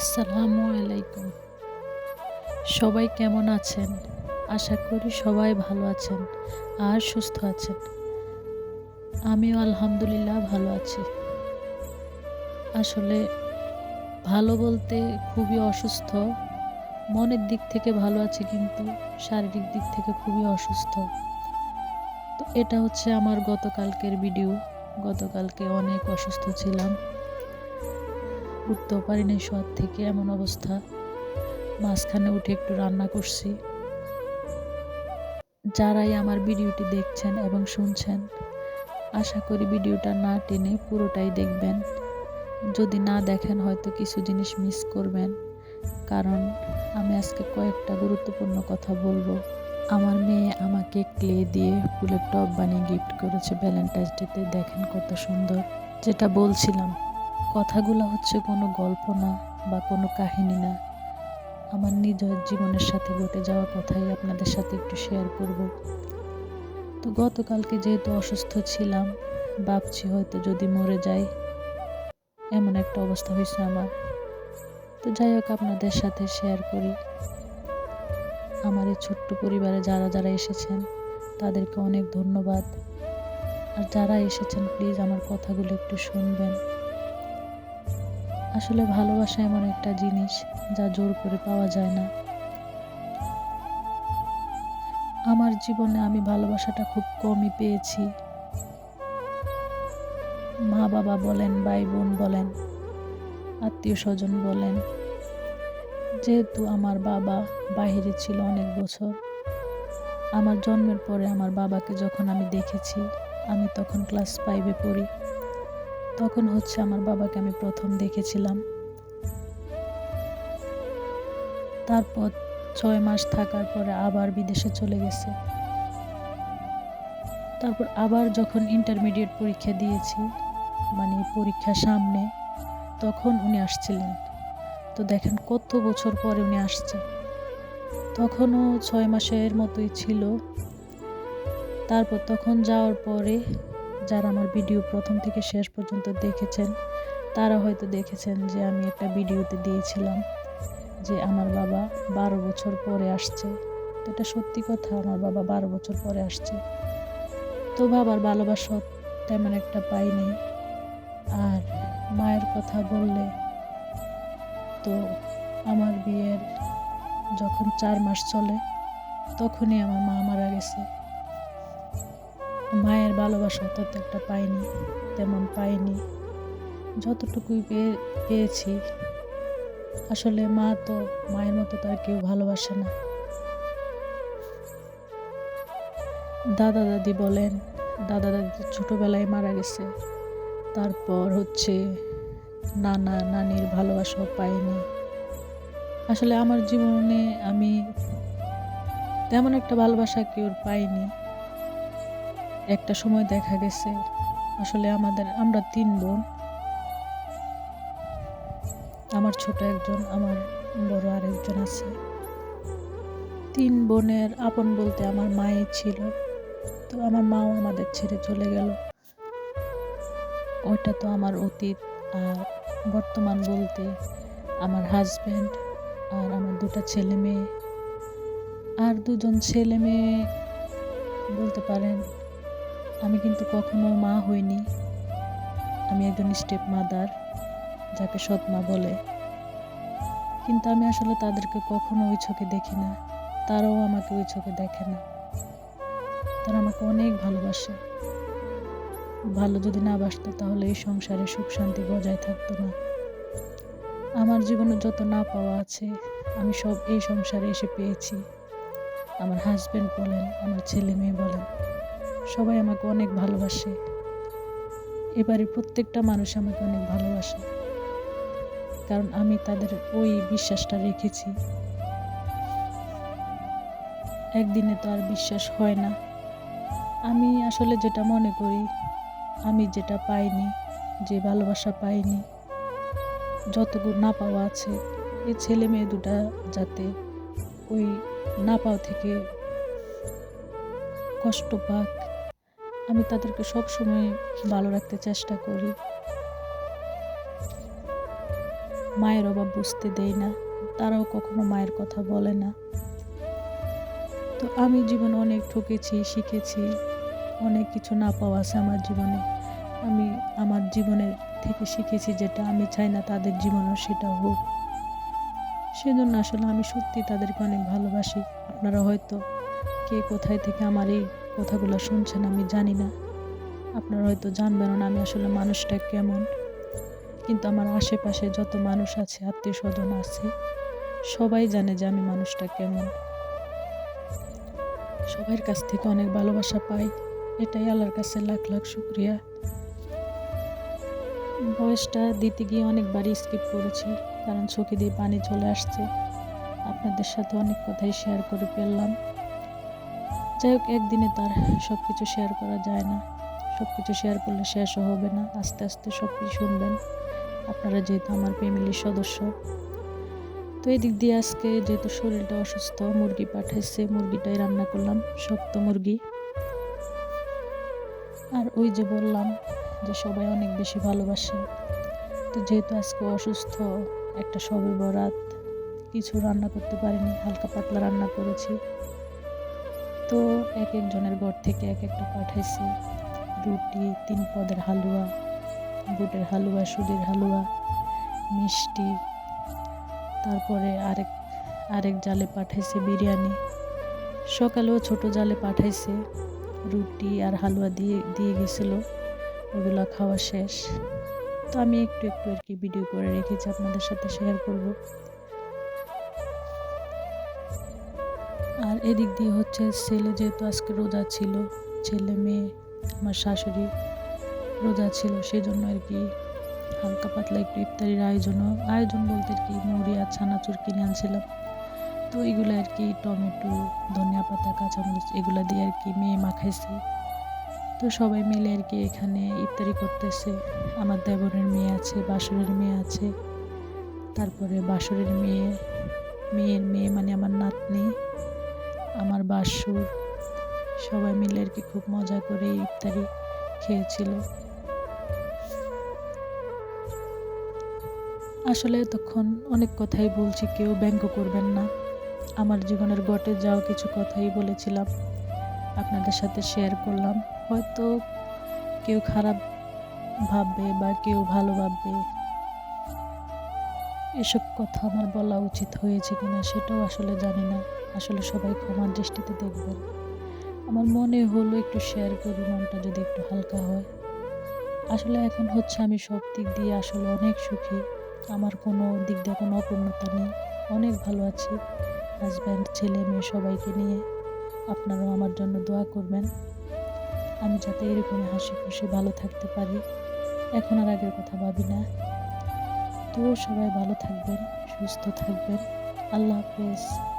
আসসালামু আলাইকুম। সবাই কেমন আছেন? আশা করি সবাই ভালো আছেন আর সুস্থ আছেন। আমিও আলহামদুলিল্লাহ ভালো আছি। আসলে ভালো বলতে খুবই অসুস্থ। মনের দিক থেকে ভালো আছি কিন্তু শারীরিক দিক থেকে খুবই অসুস্থ। তো এটা হচ্ছে আমার গতকালকের ভিডিও গতকালকে অনেক অসুস্থ ছিলাম। উঠতেও পারিনি শোয়ার থেকে এমন অবস্থা। মাঝখানে উঠে একটু রান্না করছি। যারাই আমার ভিডিওটি দেখছেন এবং শুনছেন, আশা করি ভিডিওটা না টেনে পুরোটাই দেখবেন। যদি না দেখেন, হয়তো কিছু জিনিস মিস করবেন। কারণ আমি আজকে কয়েকটা গুরুত্বপূর্ণ কথা বলব। আমার মেয়ে আমাকে ক্লে দিয়ে ফুলের টব বানিয়ে গিফট করেছে ভ্যালেন্টাইন্স ডেতে দেখেন কত সুন্দর। যেটা বলছিলাম কথাগুলো হচ্ছে কোনো গল্প না বা কোনো কাহিনী না। আমার নিজের জীবনের সাথে ঘটে যাওয়া কথাই আপনাদের সাথে একটু শেয়ার করব। তো গতকালকে যেহেতু অসুস্থ ছিলাম, ভাবছি হয়তো যদি মরে যাই, এমন একটা অবস্থা হয়েছে আমার। তো যাই হোক, আপনাদের সাথে শেয়ার করি। আমার এই ছোট্ট পরিবারে যারা যারা এসেছেন, তাদেরকে অনেক ধন্যবাদ। আর যারা এসেছেন প্লিজ আমার কথাগুলো একটু শুনবেন। আসলে ভালোবাসা এমন একটা জিনিস যা জোর করে পাওয়া যায় না। আমার জীবনে আমি ভালোবাসাটা খুব কমই পেয়েছি। মা বাবা বলেন, ভাই বোন বলেন, আত্মীয় স্বজন বলেন, যেহেতু আমার বাবা বাহিরে ছিল অনেক বছর, আমার জন্মের পরে আমার বাবাকে যখন আমি দেখেছি, আমি তখন ক্লাস ফাইভে পড়ি। তখন হচ্ছে আমার বাবাকে আমি প্রথম দেখেছিলাম। তারপর ছয় মাস থাকার পরে আবার বিদেশে চলে গেছে। তারপর আবার যখন ইন্টারমিডিয়েট পরীক্ষা দিয়েছি মানে পরীক্ষা সামনে, তখন উনি আসছিলেন। তো দেখেন কত বছর পরে উনি আসছে। তখনও ছয় মাসের মতোই ছিল। তারপর তখন যাওয়ার পরে যারা আমার ভিডিও প্রথম থেকে শেষ পর্যন্ত দেখেছেন, তারা হয়তো দেখেছেন যে আমি একটা ভিডিওতে দিয়েছিলাম যে আমার বাবা বারো বছর পরে আসছে। তো এটা সত্যি কথা, আমার বাবা বারো বছর পরে আসছে। তো বাবার ভালোবাসা তেমন একটা পাইনি। আর মায়ের কথা বললে তো আমার বিয়ের যখন চার মাস চলে, তখনই আমার মা মারা গেছে। মায়ের ভালোবাসা তত একটা পাইনি, তেমন পাইনি। যতটুকুই পেয়ে, পেয়েছি। আসলে মা তো মায়ের মতো তো আর কেউ ভালোবাসে না। দাদা দাদি বলেন, দাদা দাদি ছোটোবেলায় মারা গেছে। তারপর হচ্ছে নানা নানির ভালোবাসাও পাইনি। আসলে আমার জীবনে আমি তেমন একটা ভালোবাসা কেউ পাইনি। একটা সময় দেখা গেছে, আসলে আমাদের, আমরা তিন বোন। আমার ছোট একজন, আমার বড় আরেকজন আছে। তিন বোনের আপন বলতে আমার মাই ছিল। তো আমার মাও আমাদের ছেড়ে চলে গেল। ওইটা তো আমার অতীত, আর বর্তমান বলতে আমার হাজব্যান্ড আর আমার দুটা ছেলে মেয়ে। আর দুজন ছেলে মেয়ে বলতে পারেন আমি কিন্তু কখনো মা হইনি। আমি একজন স্টেপ মাদার যাকে সৎ মা বলে। কিন্তু আমি আসলে তাদেরকে কখনো ওই চোখে দেখি না। তারাও আমাকে ওই চোখে দেখে না। তারা আমাকে অনেক ভালোবাসে। ভালো যদি না বাসতো তাহলে এই সংসারে সুখ শান্তি বজায় থাকতো না। আমার জীবনে যত না পাওয়া আছে, আমি সব এই সংসারে এসে পেয়েছি। আমার হাজব্যান্ড বলেন, আমার ছেলে মেয়ে বলেন। সবাই আমাকে অনেক ভালোবাসে। এবারে প্রত্যেকটা মানুষ আমাকে অনেক ভালোবাসে। কারণ আমি তাদের ওই বিশ্বাসটা রেখেছি। একদিনে তো আর বিশ্বাস হয় না। আমি আসলে যেটা মনে করি, আমি যেটা পাইনি, যে ভালোবাসা পাইনি যতটুকু না পাওয়া আছে, এই ছেলে মেয়ে দুটা যাতে ওই না পাওয়া থেকে কষ্ট পাক আমি তাদেরকে সব সময় ভালো রাখতে চেষ্টা করি। মায়ের অভাব বুঝতে দেই না। তারাও কখনো মায়ের কথা বলে না। তো আমি জীবনে অনেক ঠকেছি, শিখেছি। অনেক কিছু না পাওয়া আছে আমার জীবনে। আমি আমার জীবনের থেকে শিখেছি যেটা, আমি চাই না তাদের জীবনেও সেটা হোক। সেজন্য আসলে আমি সত্যি তাদেরকে অনেক ভালোবাসি। আপনারা হয়তো কে কোথায় থেকে আমার এই কথাগুলো শুনছেন, আমি জানি না। আপনারা হয়তো জানবেন না আমি আসলে মানুষটা কেমন। কিন্তু আমার আশেপাশে যত মানুষ আছে আত্মীয় স্বজন আছে, সবাই জানে যে আমি মানুষটা কেমন। সবার কাছ থেকে অনেক ভালোবাসা পাই, এটাই আল্লাহর কাছে লাখ লাখ শুক্রিয়া। বয়সটা দিতে গিয়ে অনেকবারই স্কিপ করেছি, কারণ চোখে দিয়ে পানি চলে আসছে। আপনাদের সাথে অনেক কথাই শেয়ার করে ফেললাম। যাই হোক, একদিনে তার সব কিছু শেয়ার করা যায় না। সব কিছু শেয়ার করলে শেষও হবে না। আস্তে আস্তে সব কিছু শুনবেন। আপনারা যেহেতু আমার ফ্যামিলির সদস্য। তো এদিক দিয়ে আজকে যেহেতু শরীরটা অসুস্থ, মুরগি পাঠাইছে, মুরগিটাই রান্না করলাম, শক্ত মুরগি। আর ওই যে বললাম যে সবাই অনেক বেশি ভালোবাসে। তো যেহেতু আজকে অসুস্থ, একটা সবে বরাত, কিছু রান্না করতে পারিনি, হালকা পাতলা রান্না করেছি। তো এক একজনের ঘর থেকে এক একটা পাঠাইছি। রুটি, তিন পদের হালুয়া, বুটের হালুয়া, সুজির হালুয়া, মিষ্টি। তারপরে আরেক আরেক জালে পাঠাইছে বিরিয়ানি। সকালেও ছোট জালে পাঠাইছে। রুটি আর হালুয়া দিয়ে দিয়ে গেছিল। ওগুলো খাওয়া শেষ। তো আমি একটু একটু আর কি ভিডিও করে রেখেছি। আপনাদের সাথে শেয়ার করব। এদিক দিয়ে হচ্ছে ছেলে যেহেতু আজকে রোজা ছিল, ছেলে মেয়ে, আমার শাশুড়ি রোজা ছিল সেই জন্য আর কি হালকা পাতলা একটু ইফতারির আয়োজনও, আয়োজন বলতে আর কি মুড়ি আর ছানাচুর কিনে আনছিলাম। তো এগুলো আর কি টমেটো, ধনিয়া পাতা, কাঁচামরিচ এগুলো দিয়ে আর কি মেয়ে মাখাইছে। তো সবাই মিলে আর কি এখানে ইফতারি করতেছে। আমার দেবরের মেয়ে আছে, বাসরের মেয়ে আছে, তারপরে বাসরের মেয়ে, মেয়ের মেয়ে মানে আমার নাতনি। আমার বাসুর। সবাই মিলে আর কি খুব মজা করে ইফতারি খেয়েছিল। আসলে তখন অনেক কথাই বলছি, কেউ ব্যঙ্গ করবেন না। আমার জীবনের ঘটে যাও কিছু কথাই বলেছিলাম, আপনাদের সাথে শেয়ার করলাম। হয়তো কেউ খারাপ ভাববে বা কেউ ভালো ভাববে। এসব কথা আমার বলা উচিত হয়েছে কিনা সেটাও আসলে জানি না। আসলে সবাই ক্ষমার দৃষ্টিতে দেখবেন। আমার মনে হলো একটু শেয়ার করি, মনটা যদি একটু হালকা হয়। আসলে এখন হচ্ছে আমি সব দিক দিয়ে আসলে অনেক সুখী। আমার কোনো দিক দিয়ে কোনো অপূর্ণতা নেই। অনেক ভালো আছি। হাজব্যান্ড ছেলে, মেয়ে সবাইকে নিয়ে আপনারাও আমার জন্য দোয়া করবেন। আমি যাতে এরকম হাসি খুশি ভালো থাকতে পারি। এখন আর আগের কথা ভাবি না। তো সবাই ভালো থাকবেন, সুস্থ থাকবেন। আল্লাহ হাফেজ।